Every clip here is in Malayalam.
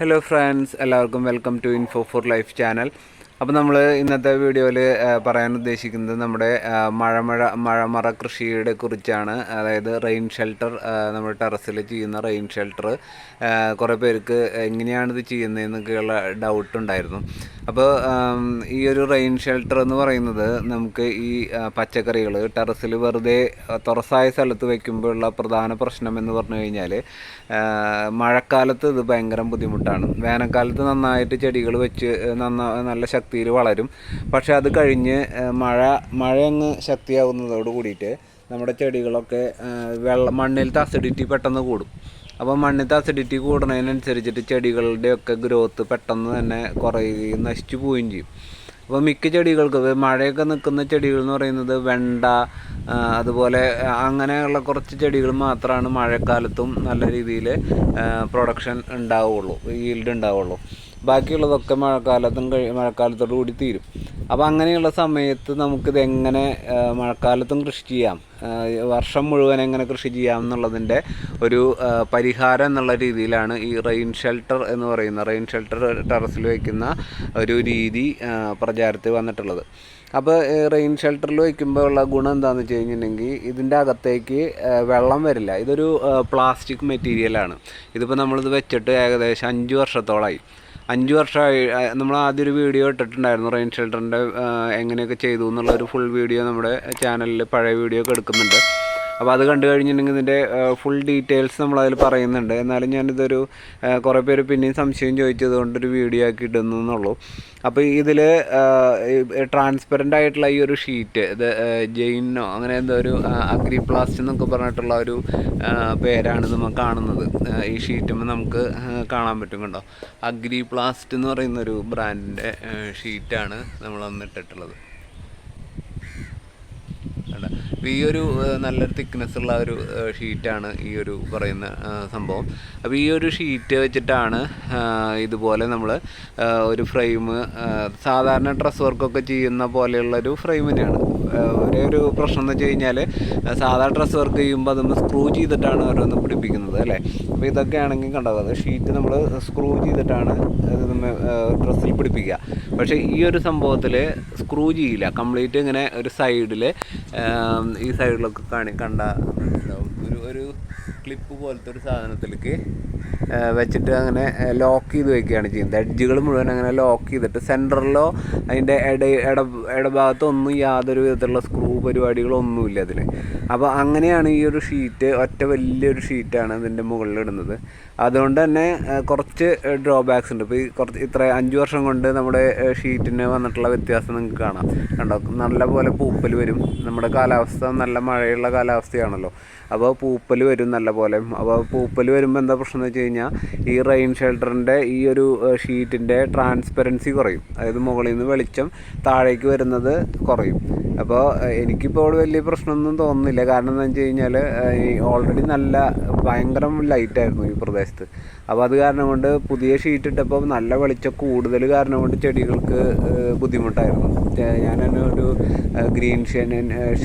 ഹലോ ഫ്രണ്ട്സ് എല്ലാവർക്കും welcome to info for life channel അപ്പോൾ നമ്മൾ ഇന്നത്തെ വീഡിയോയിൽ പറയാൻ ഉദ്ദേശിക്കുന്നത് നമ്മുടെ മഴമഴ മഴമറ കൃഷിയുടെ കുറിച്ചാണ്. അതായത് റെയിൻ ഷെൽട്ടർ നമ്മുടെ ടെറസിൽ ചെയ്യുന്ന റെയിൻ ഷെൽട്ടർ കുറേ പേർക്ക് എങ്ങനെയാണിത് ചെയ്യുന്നതെന്നൊക്കെയുള്ള ഡൗട്ട് ഉണ്ടായിരുന്നു. അപ്പോൾ ഈ ഒരു റെയിൻ ഷെൽട്ടർ എന്ന് പറയുന്നത് നമുക്ക് ഈ പച്ചക്കറികൾ ടെറസിൽ വെറുതെ തുറസായ സ്ഥലത്ത് വയ്ക്കുമ്പോഴുള്ള പ്രധാന പ്രശ്നം എന്ന് പറഞ്ഞു കഴിഞ്ഞാൽ മഴക്കാലത്ത് ഇത് ഭയങ്കര ബുദ്ധിമുട്ടാണ്. വേനൽക്കാലത്ത് നന്നായിട്ട് ചെടികൾ വെച്ച് നന്നാ നല്ല ശക്തിയിൽ വളരും. പക്ഷേ അത് കഴിഞ്ഞ് മഴ മഴയങ്ങ് ശക്തിയാവുന്നതോട് കൂടിയിട്ട് നമ്മുടെ ചെടികളൊക്കെ വെള്ളം മണ്ണിലത്തെ അസിഡിറ്റി പെട്ടെന്ന് കൂടും. അപ്പോൾ മണ്ണിലത്തെ അസിഡിറ്റി കൂടുന്നതിനനുസരിച്ചിട്ട് ചെടികളുടെയൊക്കെ ഗ്രോത്ത് പെട്ടെന്ന് തന്നെ കുറയുകയും നശിച്ചു പോവുകയും ചെയ്യും. അപ്പോൾ മിക്ക ചെടികൾക്ക് മഴയൊക്കെ നിൽക്കുന്ന ചെടികൾ എന്ന് പറയുന്നത് വെണ്ട അതുപോലെ അങ്ങനെയുള്ള കുറച്ച് ചെടികൾ മാത്രമാണ് മഴക്കാലത്തും നല്ല രീതിയിൽ പ്രൊഡക്ഷൻ ഉണ്ടാവുള്ളൂ ഈൽഡ് ഉണ്ടാവുള്ളൂ. ബാക്കിയുള്ളതൊക്കെ മഴക്കാലത്തും കഴി മഴക്കാലത്തോടു കൂടി തീരും. അപ്പോൾ അങ്ങനെയുള്ള സമയത്ത് നമുക്കിത് എങ്ങനെ മഴക്കാലത്തും കൃഷി ചെയ്യാം? വർഷം മുഴുവൻ എങ്ങനെ കൃഷി ചെയ്യാം എന്നുള്ളതിന്റെ ഒരു പരിഹാരം എന്നുള്ള രീതിയിലാണ് ഈ റെയിൻ ഷെൽട്ടർ എന്ന് പറയുന്ന റെയിൻ ഷെൽട്ടർ ടെറസിൽ വയ്ക്കുന്ന ഒരു രീതി പ്രചാരത്തിൽ വന്നിട്ടുള്ളത്. അപ്പോൾ റെയിൻ ഷെൽട്ടറിൽ വയ്ക്കുമ്പോൾ ഉള്ള ഗുണം എന്താണെന്ന് വെച്ച് കഴിഞ്ഞിട്ടുണ്ടെങ്കിൽ ഇതിന്റെ അകത്തേക്ക് വെള്ളം വരില്ല. ഇതൊരു പ്ലാസ്റ്റിക് മെറ്റീരിയലാണ് ഇതിപ്പോൾ നമ്മളിത് വെച്ചിട്ട് ഏകദേശം അഞ്ച് വർഷത്തോളമായി അഞ്ച് വർഷമായി നമ്മൾ ആദ്യം ഒരു വീഡിയോ ഇട്ടിട്ടുണ്ടായിരുന്നു റെയിൻ ഷെൽട്ടറിന്റെ എങ്ങനെയൊക്കെ ചെയ്തു എന്നുള്ള ഒരു ഫുൾ വീഡിയോ നമ്മുടെ ചാനലിൽ പഴയ വീഡിയോ ഒക്കെ എടുക്കുന്നുണ്ട്. അപ്പോൾ അത് കണ്ടു കഴിഞ്ഞിട്ടുണ്ടെങ്കിൽ ഇതിന്റെ ഫുൾ ഡീറ്റെയിൽസ് നമ്മൾ നമ്മളതിൽ പറയുന്നുണ്ട്. എന്നാലും ഞാനിതൊരു കുറേ പേര് പിന്നെയും സംശയം ചോദിച്ചത് കൊണ്ടൊരു വീഡിയോ ആക്കി ഇടുന്നു എന്നുള്ളൂ. അപ്പോൾ ഇതിൽ ട്രാൻസ്പെറന്റ് ആയിട്ടുള്ള ഈ ഒരു ഷീറ്റ് ഇത് ജെയിനോ അങ്ങനെ എന്തോ ഒരു അഗ്രി പ്ലാസ്റ്റ് എന്നൊക്കെ പറഞ്ഞിട്ടുള്ള ഒരു പേരാണ് നമ്മൾ കാണുന്നത്. ഈ ഷീറ്റുമ്പോൾ നമുക്ക് കാണാൻ പറ്റും കണ്ടോ? അഗ്രി പ്ലാസ്റ്റ് എന്ന് പറയുന്നൊരു ബ്രാൻഡിന്റെ ഷീറ്റാണ് നമ്മൾ കണ്ടോ? അപ്പോൾ ഈ ഒരു നല്ലൊരു തിക്നെസ് ഉള്ള ഒരു ഷീറ്റാണ് ഈ ഒരു പറയുന്ന സംഭവം. അപ്പോൾ ഈ ഒരു ഷീറ്റ് വെച്ചിട്ടാണ് ഇതുപോലെ നമ്മൾ ഒരു ഫ്രെയിം സാധാരണ ഡ്രസ് വർക്കൊക്കെ ചെയ്യുന്ന പോലെയുള്ളൊരു ഫ്രെയിം തന്നെയാണ്. ഏഹ്, ഒരേ ഒരു പ്രശ്നം എന്ന് വെച്ച് കഴിഞ്ഞാൽ സാധാ ഡ്രസ് വർക്ക് ചെയ്യുമ്പോൾ അതൊന്ന് സ്ക്രൂ ചെയ്തിട്ടാണ് ഓരോന്ന് പിടിപ്പിക്കുന്നത് അല്ലേ? അപ്പോൾ ഇതൊക്കെ ആണെങ്കിൽ കണ്ടോ അത് ഷീറ്റ് നമ്മൾ സ്ക്രൂ ചെയ്തിട്ടാണ് ഡ്രസ്സിൽ പിടിപ്പിക്കുക. പക്ഷേ ഈ ഒരു സംഭവത്തിൽ സ്ക്രൂ ചെയ്യില്ല. കംപ്ലീറ്റ് ഇങ്ങനെ ഒരു സൈഡിൽ ഈ സൈഡിലൊക്കെ കാണി കണ്ട ഒരു ഒരു ക്ലിപ്പ് പോലത്തെ ഒരു സാധനത്തിലേക്ക് വെച്ചിട്ട് അങ്ങനെ ലോക്ക് ചെയ്ത് വെക്കുകയാണ് ചെയ്യുന്നത്. എഡ്ജുകൾ മുഴുവൻ അങ്ങനെ ലോക്ക് ചെയ്തിട്ട് സെന്ററിലോ അതിന്റെ ഇട ഇട ഇടഭാഗത്തൊന്നും യാതൊരു വിധത്തിലുള്ള സ്ക്രൂ പരിപാടികളൊന്നുമില്ല അതിൽ അപ്പോൾ അങ്ങനെയാണ് ഈ ഒരു ഷീറ്റ് ഒറ്റ വലിയൊരു ഷീറ്റാണ് ഇതിന്റെ മുകളിൽ ഇടുന്നത്. അതുകൊണ്ട് തന്നെ കുറച്ച് ഡ്രോബാക്സ് ഉണ്ട്. ഇപ്പോൾ ഈ കുറച്ച് ഇത്ര അഞ്ച് വർഷം കൊണ്ട് നമ്മുടെ ഷീറ്റിന് വന്നിട്ടുള്ള വ്യത്യാസം നിങ്ങൾക്ക് കാണാം. കണ്ടോ? നല്ല പോലെ പൂപ്പൽ വരും. നമ്മുടെ കാലാവസ്ഥ നല്ല മഴയുള്ള കാലാവസ്ഥയാണല്ലോ. അപ്പോൾ പൂപ്പൽ വരും നല്ല പോലെ. അപ്പോൾ പൂപ്പൽ വരുമ്പോൾ എന്താ പ്രശ്നം എന്ന് വെച്ച് കഴിഞ്ഞാൽ ഈ റെയിൻ ഷെൽട്ടറിന്റെ ഈ ഒരു ഷീറ്റിന്റെ ട്രാൻസ്പെറൻസി കുറയും. അതായത് മുകളിൽ നിന്ന് വെളിച്ചം താഴേക്ക് വരുന്നത് കുറയും. അപ്പോൾ എനിക്കിപ്പോൾ വലിയ പ്രശ്നമൊന്നും തോന്നുന്നില്ല. കാരണം എന്താണെന്ന് വെച്ച് കഴിഞ്ഞാൽ ഓൾറെഡി നല്ല ഭയങ്കര ലൈറ്റായിരുന്നു ഈ പ്രദേശത്ത്. അപ്പോൾ അത് കാരണം കൊണ്ട് പുതിയ ഷീറ്റ് ഇട്ടപ്പോൾ നല്ല വെളിച്ചം കൂടുതൽ കാരണം കൊണ്ട് ചെടികൾക്ക് ബുദ്ധിമുട്ടായിരുന്നു. ഞാൻ തന്നെ ഒരു ഗ്രീൻ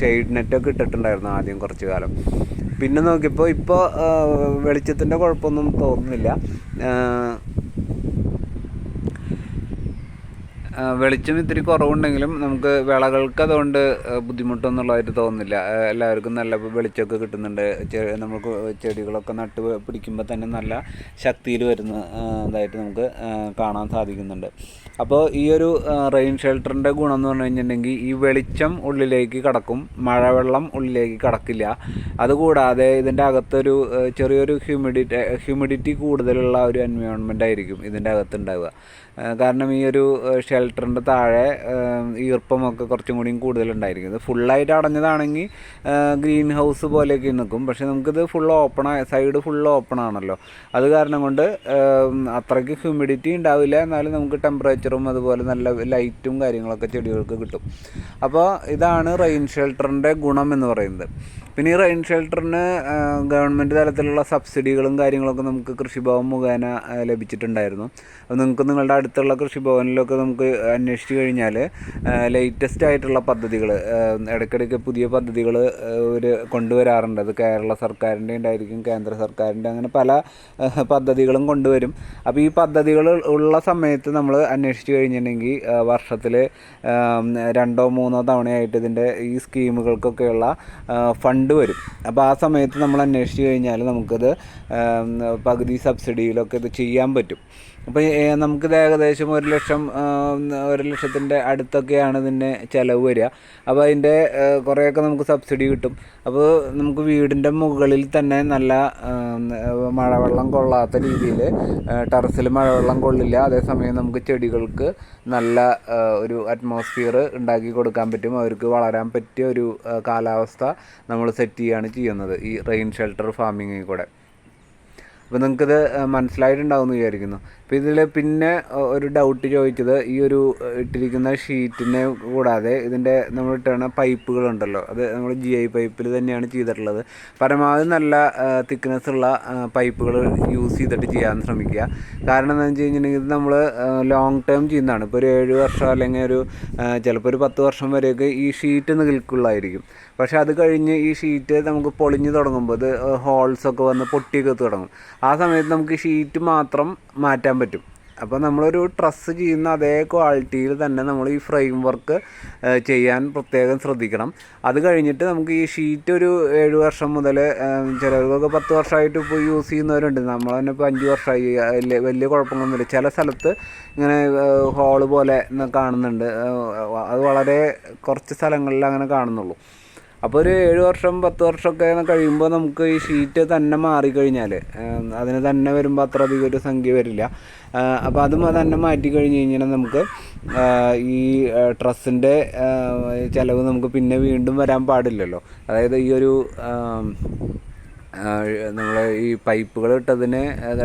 ഷെയ്ഡ് നെറ്റൊക്കെ ഇട്ടിട്ടുണ്ടായിരുന്നു ആദ്യം കുറച്ച് കാലം. പിന്നെ നോക്കിയപ്പോൾ ഇപ്പോൾ വെളിച്ചത്തിന്റെ കുഴപ്പമൊന്നും തോന്നുന്നില്ല ഏഹ്, ആ, വെളിച്ചം ഇത്തിരി കുറവുണ്ടെങ്കിലും നമുക്ക് വിളകൾക്ക് അതുകൊണ്ട് ബുദ്ധിമുട്ടൊന്നുള്ളതായിട്ട് തോന്നുന്നില്ല. എല്ലാവർക്കും നല്ല വെളിച്ചമൊക്കെ കിട്ടുന്നുണ്ട്. നമുക്ക് ചെടികളൊക്കെ നട്ട് പിടിക്കുമ്പോൾ തന്നെ നല്ല ശക്തിയിൽ വരുന്ന ഇതായിട്ട് നമുക്ക് കാണാൻ സാധിക്കുന്നുണ്ട്. അപ്പോൾ ഈ ഒരു റെയിൻ ഷെൽട്ടറിന്റെ ഗുണം എന്ന് പറഞ്ഞു കഴിഞ്ഞിട്ടുണ്ടെങ്കിൽ ഈ വെളിച്ചം ഉള്ളിലേക്ക് കടക്കും മഴവെള്ളം ഉള്ളിലേക്ക് കടക്കില്ല. അതുകൂടാതെ ഇതിന്റെ അകത്തൊരു ചെറിയൊരു ഹ്യൂമിഡിറ്റി ഹ്യൂമിഡിറ്റി കൂടുതലുള്ള ഒരു എൻവയോൺമെന്റ് ആയിരിക്കും ഇതിന്റെ അകത്ത് ഉണ്ടാവുക. കാരണം ഈ ഒരു ഷെൽട്ടറിന്റെ താഴെ ഈർപ്പം ഈർപ്പമൊക്കെ കുറച്ചും കൂടിയും കൂടുതലുണ്ടായിരിക്കും ഇത് ഫുള്ളായിട്ട് അടഞ്ഞതാണെങ്കിൽ ഗ്രീൻ ഹൗസ് പോലെയൊക്കെ നിൽക്കും പക്ഷേ നമുക്കിത് full open side full open ആണല്ലോ. അത് കാരണം കൊണ്ട് അത്രയ്ക്ക് ഹ്യൂമിഡിറ്റി ഉണ്ടാവില്ല. എന്നാലും നമുക്ക് ടെമ്പറേച്ചറും അതുപോലെ നല്ല ലൈറ്റും കാര്യങ്ങളൊക്കെ ചെടികൾക്ക് കിട്ടും. അപ്പോൾ ഇതാണ് റെയിൻ ഷെൽട്ടറിന്റെ ഗുണം എന്ന് പറയുന്നത്. പിന്നെ ഈ റെയിൻ ഷെൽട്ടറിന് ഗവൺമെന്റ് തലത്തിലുള്ള സബ്സിഡികളും കാര്യങ്ങളൊക്കെ നമുക്ക് കൃഷിഭവൻ മുഖേന ലഭിച്ചിട്ടുണ്ടായിരുന്നു. അപ്പോൾ നിങ്ങൾക്ക് നിങ്ങളുടെ അടുത്തുള്ള കൃഷിഭവനിലൊക്കെ നമുക്ക് അന്വേഷിച്ച് കഴിഞ്ഞാൽ ലേറ്റസ്റ്റ് ആയിട്ടുള്ള പദ്ധതികൾ ഇടയ്ക്കിടയ്ക്ക് പുതിയ പദ്ധതികൾ ഒരു കൊണ്ടുവരാറുണ്ട്. അത് കേരള സർക്കാരിന്റെ ഉണ്ടായിരിക്കും കേന്ദ്ര സർക്കാരിന്റെ അങ്ങനെ പല പദ്ധതികളും കൊണ്ടുവരും. അപ്പോൾ ഈ പദ്ധതികൾ ഉള്ള സമയത്ത് നമ്മൾ അന്വേഷിച്ച് കഴിഞ്ഞിട്ടുണ്ടെങ്കിൽ വർഷത്തിൽ രണ്ടോ മൂന്നോ തവണയായിട്ട് ഇതിന്റെ ഈ സ്കീമുകൾക്കൊക്കെയുള്ള ഫണ്ട് വരും. അപ്പോൾ ആ സമയത്ത് നമ്മൾ അന്വേഷിച്ച് കഴിഞ്ഞാൽ നമുക്കത് പകുതി സബ്സിഡിയിലൊക്കെ ഇത് ചെയ്യാൻ പറ്റും. അപ്പോൾ നമുക്കിത് ഏകദേശം ഒരു ലക്ഷം ഒരു ലക്ഷത്തിന്റെ അടുത്തൊക്കെയാണ് ഇതിന്റെ ചിലവ് വരിക. അപ്പോൾ അതിന്റെ കുറേയൊക്കെ നമുക്ക് സബ്സിഡി കിട്ടും. അപ്പോൾ നമുക്ക് വീടിന്റെ മുകളിൽ തന്നെ നല്ല മഴവെള്ളം കൊള്ളാത്ത രീതിയിൽ ടെറസിൽ മഴവെള്ളം കൊള്ളില്ല. അതേസമയം നമുക്ക് ചെടികൾക്ക് നല്ല ഒരു അറ്റ്മോസ്ഫിയർ ഉണ്ടാക്കി കൊടുക്കാൻ പറ്റും. അവർക്ക് വളരാൻ പറ്റിയ ഒരു കാലാവസ്ഥ നമ്മൾ സെറ്റ് ചെയ്യുകയാണ് ചെയ്യുന്നത് ഈ റെയിൻ ഷെൽട്ടർ ഫാമിങ്ങിൽ കൂടെ. അപ്പോൾ നിങ്ങൾക്കിത് മനസ്സിലായിട്ടുണ്ടാവും എന്ന് വിചാരിക്കുന്നു. അപ്പോൾ ഇതിൽ പിന്നെ ഒരു ഡൗട്ട് ചോദിച്ചത് ഈ ഒരു ഇട്ടിരിക്കുന്ന ഷീറ്റിനെ കൂടാതെ ഇതിന്റെ നമ്മൾ ഇട്ടുന്ന പൈപ്പുകളുണ്ടല്ലോ. അത് നമ്മൾ ജി ഐ പൈപ്പിൽ തന്നെയാണ് ചെയ്തിട്ടുള്ളത്. പരമാവധി നല്ല തിക്നെസ് ഉള്ള പൈപ്പുകൾ യൂസ് ചെയ്തിട്ട് ചെയ്യാൻ ശ്രമിക്കുക. കാരണം എന്താണെന്ന് വെച്ച് കഴിഞ്ഞിട്ടുണ്ടെങ്കിൽ ഇത് നമ്മൾ ലോങ് ടേം ചെയ്യുന്നതാണ്. ഇപ്പോൾ ഒരു ഏഴ് വർഷം അല്ലെങ്കിൽ ഒരു ചിലപ്പോൾ ഒരു പത്ത് വർഷം വരെയൊക്കെ ഈ ഷീറ്റ് നിൽക്കുള്ളായിരിക്കും പക്ഷേ അത് കഴിഞ്ഞ് ഈ ഷീറ്റ് നമുക്ക് പൊളിഞ്ഞ് തുടങ്ങുമ്പോൾ ഇത് ഹോൾസൊക്കെ വന്ന് പൊട്ടിയൊക്കെ തുടങ്ങും. ആ സമയത്ത് നമുക്ക് ഷീറ്റ് മാത്രം മാറ്റാൻ പറ്റും. അപ്പോൾ നമ്മളൊരു ട്രസ് ചെയ്യുന്ന അതേ ക്വാളിറ്റിയിൽ തന്നെ നമ്മൾ ഈ ഫ്രെയിം വർക്ക് ചെയ്യാൻ പ്രത്യേകം ശ്രദ്ധിക്കണം. അത് കഴിഞ്ഞിട്ട് നമുക്ക് ഈ ഷീറ്റ് ഒരു ഏഴ് വർഷം മുതൽ ചിലർക്കൊക്കെ പത്ത് വർഷമായിട്ട് ഇപ്പോൾ യൂസ് ചെയ്യുന്നവരുണ്ട്. നമ്മൾ തന്നെ ഇപ്പോൾ അഞ്ച് വർഷമായി. വലിയ കുഴപ്പങ്ങളൊന്നുമില്ല. ചില സ്ഥലത്ത് ഇങ്ങനെ ഹോൾ പോലെ കാണുന്നുണ്ട്. അത് വളരെ കുറച്ച് സ്ഥലങ്ങളിൽ അങ്ങനെ കാണുന്നുള്ളൂ. അപ്പോൾ ഒരു ഏഴ് വർഷം പത്ത് വർഷമൊക്കെ കഴിയുമ്പോൾ നമുക്ക് ഈ ഷീറ്റ് തന്നെ മാറിക്കഴിഞ്ഞാൽ അതിന് തന്നെ വരുമ്പോൾ അത്ര അധികം ഒരു സംഖ്യ വരില്ല. അപ്പോൾ അതും തന്നെ മാറ്റി കഴിഞ്ഞ് കഴിഞ്ഞാൽ നമുക്ക് ഈ ട്രസ്സിന്റെ ചിലവ് നമുക്ക് പിന്നെ വീണ്ടും വരാൻ പാടില്ലല്ലോ. അതായത് ഈ ഒരു നമ്മൾ ഈ പൈപ്പുകൾ ഇട്ടതിന്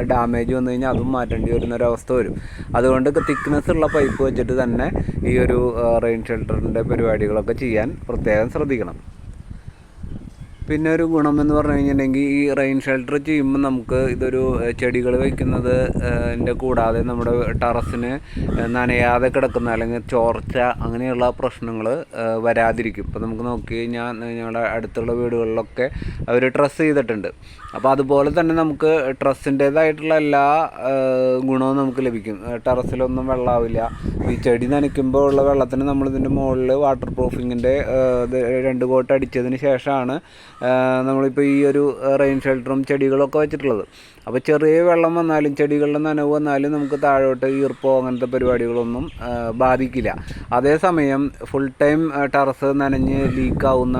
ഡാമേജ് വന്നു കഴിഞ്ഞാൽ അതും മാറ്റേണ്ടി വരുന്ന ഒരു അവസ്ഥ വരും. അതുകൊണ്ട് തിക്നെസ് ഉള്ള പൈപ്പ് വെച്ചിട്ട് തന്നെ ഈ ഒരു റെയിൻ ഷെൽട്ടറിന്റെ പരിപാടികളൊക്കെ ചെയ്യാൻ പ്രത്യേകം ശ്രദ്ധിക്കണം. പിന്നെ ഒരു ഗുണം എന്ന് പറഞ്ഞു കഴിഞ്ഞിട്ടുണ്ടെങ്കിൽ ഈ റെയിൻ ഷെൽട്ടർ ചെയ്യുമ്പോൾ നമുക്ക് ഇതൊരു ചെടികൾ വയ്ക്കുന്നത് എന്റെ കൂടാതെ നമ്മുടെ ടെറസിന് നനയാതെ കിടക്കുന്ന അല്ലെങ്കിൽ ചോർച്ച അങ്ങനെയുള്ള പ്രശ്നങ്ങൾ വരാതിരിക്കും. ഇപ്പോൾ നമുക്ക് നോക്കി കഴിഞ്ഞാൽ ഞങ്ങളുടെ അടുത്തുള്ള വീടുകളിലൊക്കെ അവർ ട്രസ് ചെയ്തിട്ടുണ്ട്. അപ്പോൾ അതുപോലെ തന്നെ നമുക്ക് ട്രസ്സിന്റേതായിട്ടുള്ള എല്ലാ ഗുണവും നമുക്ക് ലഭിക്കും. ടെറസിലൊന്നും വെള്ളമാവില്ല ഈ ചെടി നനയ്ക്കുമ്പോൾ ഉള്ള വെള്ളത്തിന് നമ്മളിതിന്റെ മുകളിൽ വാട്ടർ പ്രൂഫിങ്ങിന്റെ രണ്ട് കോട്ട് അടിച്ചതിന് ശേഷമാണ് നമ്മളിപ്പോൾ ഈ ഒരു റെയിൻ ഷെൽട്ടറും ചെടികളൊക്കെ വെച്ചിട്ടുള്ളത്. അപ്പോൾ ചെറിയ വെള്ളം വന്നാലും ചെടികളുടെ നനവ് വന്നാലും നമുക്ക് താഴോട്ട് ഈർപ്പോ അങ്ങനത്തെ പരിപാടികളൊന്നും ബാധിക്കില്ല. അതേസമയം ഫുൾ ടൈം ടെറസ് നനഞ്ഞ് ലീക്കാവുന്ന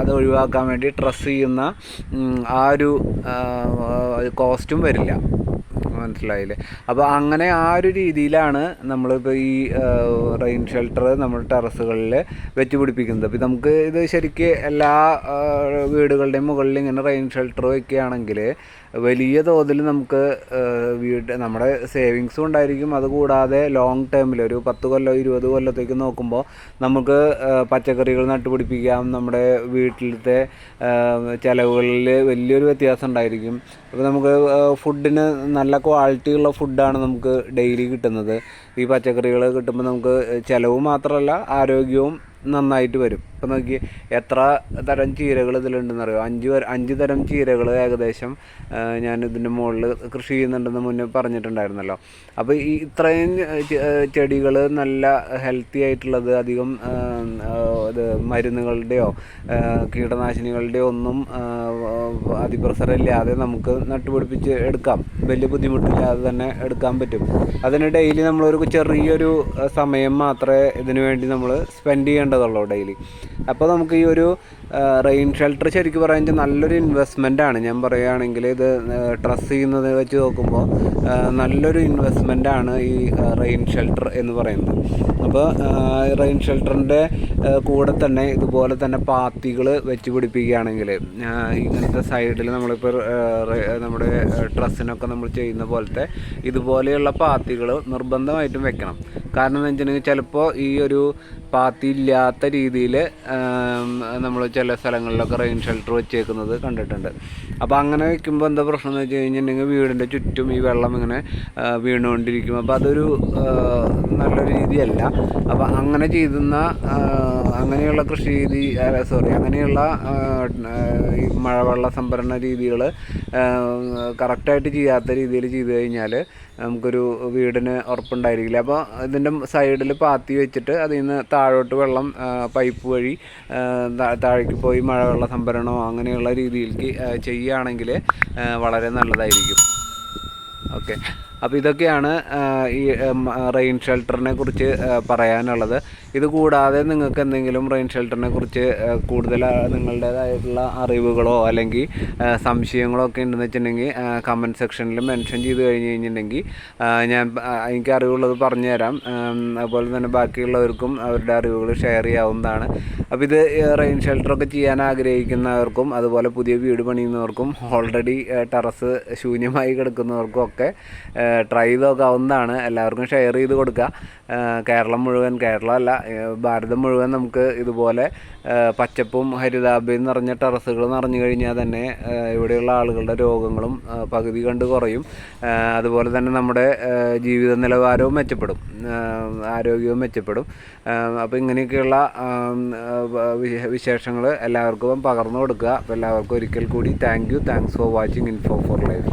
അത് ഒഴിവാക്കാൻ വേണ്ടി ട്രസ് ചെയ്യുന്ന ആ ഒരു കോസ്റ്റും വരില്ല. മനസ്സിലായില്ലേ? അപ്പോൾ അങ്ങനെ ആ ഒരു രീതിയിലാണ് നമ്മളിപ്പോൾ ഈ റെയിൻ ഷെൽട്ടർ നമ്മൾ ടെറസുകളിൽ വെച്ച് പിടിപ്പിക്കുന്നത് അപ്പോൾ നമുക്ക് ഇത് ശരിക്കും എല്ലാ വീടുകളുടെയും മുകളിൽ ഇങ്ങനെ റെയിൻ ഷെൽട്ടർ വയ്ക്കുകയാണെങ്കിൽ വലിയ തോതിൽ നമുക്ക് വീട് നമ്മുടെ സേവിങ്സും ഉണ്ടായിരിക്കും. അതുകൂടാതെ ലോങ് ടേമിൽ ഒരു പത്ത് കൊല്ലം ഇരുപത് കൊല്ലത്തേക്ക് നോക്കുമ്പോൾ നമുക്ക് പച്ചക്കറികൾ നട്ടുപിടിപ്പിക്കാം. നമ്മുടെ വീട്ടിലത്തെ ചിലവുകളിൽ വലിയൊരു വ്യത്യാസം ഉണ്ടായിരിക്കും. അപ്പോൾ നമുക്ക് ഫുഡിന് നല്ല ക്വാളിറ്റിയുള്ള ഫുഡാണ് നമുക്ക് ഡെയിലി കിട്ടുന്നത്. ഈ പച്ചക്കറികൾ കിട്ടുമ്പോൾ നമുക്ക് ചിലവ് മാത്രമല്ല ആരോഗ്യവും നന്നായിട്ട് വരും. ഇപ്പം നോക്കി എത്ര തരം ചീരകൾ ഇതിലുണ്ടെന്ന് അറിയോ? അഞ്ച് അഞ്ച് തരം ചീരകൾ ഏകദേശം ഞാൻ ഇതിന്റെ മുകളിൽ കൃഷി ചെയ്യുന്നുണ്ടെന്ന് മുന്നേ പറഞ്ഞിട്ടുണ്ടായിരുന്നല്ലോ. അപ്പോൾ ഈ ഇത്രയും ചെടികൾ നല്ല ഹെൽത്തി ആയിട്ടുള്ളത് അധികം ഇത് മരുന്നുകളുടെയോ കീടനാശിനികളുടെയോ ഒന്നും അതിപ്രസരമില്ലാതെ നമുക്ക് നട്ടുപിടിപ്പിച്ച് എടുക്കാം. വലിയ ബുദ്ധിമുട്ടില്ലാതെ തന്നെ എടുക്കാൻ പറ്റും. അതിന് ഡെയിലി നമ്മളൊരു ചെറിയൊരു സമയം മാത്രമേ ഇതിനു വേണ്ടി നമ്മൾ സ്പെൻഡ് ചെയ്യേണ്ടതുള്ളൂ ഡെയിലി അപ്പോൾ നമുക്ക് ഈ ഒരു റെയിൻ ഷെൽട്ടർ ശരിക്കും പറയുന്നത് നല്ലൊരു ഇൻവെസ്റ്റ്മെന്റ് ആണ്. ഞാൻ പറയുകയാണെങ്കിൽ ഇത് ട്രസ് ചെയ്യുന്നത് വെച്ച് നോക്കുമ്പോൾ നല്ലൊരു ഇൻവെസ്റ്റ്മെന്റ് ആണ് ഈ റെയിൻ ഷെൽട്ടർ എന്ന് പറയുന്നത്. അപ്പോൾ റെയിൻ ഷെൽട്ടറിന്റെ കൂടെ തന്നെ ഇതുപോലെ തന്നെ പാത്തികൾ വെച്ച് പിടിപ്പിക്കുകയാണെങ്കിൽ ഇങ്ങനത്തെ സൈഡിൽ നമ്മളിപ്പോൾ നമ്മുടെ ഡ്രസ്സിനൊക്കെ നമ്മൾ ചെയ്യുന്ന പോലത്തെ ഇതുപോലെയുള്ള പാത്തികൾ നിർബന്ധമായിട്ടും വെക്കണം. കാരണം എന്ന് വെച്ചിട്ടുണ്ടെങ്കിൽ ചിലപ്പോൾ ഈ ഒരു പാത്തി ഇല്ലാത്ത രീതിയിൽ നമ്മൾ ചില സ്ഥലങ്ങളിലൊക്കെ റെയിൻ ഷെൽട്ടർ വെച്ചേക്കുന്നത് കണ്ടിട്ടുണ്ട്. അപ്പോൾ അങ്ങനെ വെക്കുമ്പോൾ എന്താ പ്രശ്നം എന്ന് വെച്ച് കഴിഞ്ഞിട്ടുണ്ടെങ്കിൽ വീടിന്റെ ചുറ്റും ഈ വെള്ളം ഇങ്ങനെ വീണുകൊണ്ടിരിക്കും. അപ്പോൾ അതൊരു നല്ല രീതിയല്ല. അപ്പോൾ അങ്ങനെ ചെയ്യുന്ന അങ്ങനെയുള്ള കൃഷി രീതി സോറി അങ്ങനെയുള്ള ഈ മഴവെള്ള സംഭരണ രീതികൾ കറക്റ്റായിട്ട് ചെയ്യാത്ത രീതിയിൽ ചെയ്തു കഴിഞ്ഞാൽ നമുക്കൊരു വീടിന് ഉറപ്പുണ്ടായിരിക്കില്ല. അപ്പോൾ ഇതിന്റെ സൈഡിൽ പാത്തി വെച്ചിട്ട് അതിൽ നിന്ന് താഴോട്ട് വെള്ളം പൈപ്പ് വഴി താഴേക്ക് പോയി മഴവെള്ള സംഭരണമോ അങ്ങനെയുള്ള രീതിയിലേക്ക് ചെയ്യുകയാണെങ്കിൽ വളരെ നല്ലതായിരിക്കും. ഓക്കെ. അപ്പോൾ ഇതൊക്കെയാണ് ഈ റെയിൻ ഷെൽട്ടറിനെ കുറിച്ച് പറയാനുള്ളത്. ഇത് കൂടാതെ നിങ്ങൾക്ക് എന്തെങ്കിലും റെയിൻ ഷെൽട്ടറിനെ കുറിച്ച് കൂടുതൽ നിങ്ങളുടേതായിട്ടുള്ള അറിവുകളോ അല്ലെങ്കിൽ സംശയങ്ങളോ ഒക്കെ ഉണ്ടെന്ന് വെച്ചിട്ടുണ്ടെങ്കിൽ കമന്റ് സെക്ഷനിൽ മെൻഷൻ ചെയ്ത് കഴിഞ്ഞ് കഴിഞ്ഞിട്ടുണ്ടെങ്കിൽ ഞാൻ എനിക്ക് അറിവുള്ളത് പറഞ്ഞു തരാം അതുപോലെ തന്നെ ബാക്കിയുള്ളവർക്കും അവരുടെ അറിവുകൾ ഷെയർ ചെയ്യാവുന്നതാണ്. അപ്പോൾ ഇത് റെയിൻ ഷെൽട്ടറൊക്കെ ചെയ്യാൻ ആഗ്രഹിക്കുന്നവർക്കും അതുപോലെ പുതിയ വീട് പണിയുന്നവർക്കും ഓൾറെഡി ടെറസ് ശൂന്യമായി കിടക്കുന്നവർക്കും ഒക്കെ ട്രൈ ചെയ്ത് നോക്കാവുന്നതാണ് എല്ലാവർക്കും ഷെയർ ചെയ്ത് കൊടുക്കുക. കേരളം മുഴുവൻ കേരളമല്ല ഭാരതം മുഴുവൻ നമുക്ക് ഇതുപോലെ പച്ചപ്പും ഹരിതാഭയും നിറഞ്ഞ ടെറസുകൾ നിറഞ്ഞു കഴിഞ്ഞാൽ തന്നെ ഇവിടെയുള്ള ആളുകളുടെ രോഗങ്ങളും പകുതി കണ്ട് കുറയും. അതുപോലെ തന്നെ നമ്മുടെ ജീവിത നിലവാരവും മെച്ചപ്പെടും. ആരോഗ്യവും മെച്ചപ്പെടും. അപ്പോൾ ഇങ്ങനെയൊക്കെയുള്ള വിശേഷങ്ങൾ എല്ലാവർക്കും പകർന്നു കൊടുക്കുക. അപ്പോൾ എല്ലാവർക്കും ഒരിക്കൽ കൂടി thank you thanks for watching info for life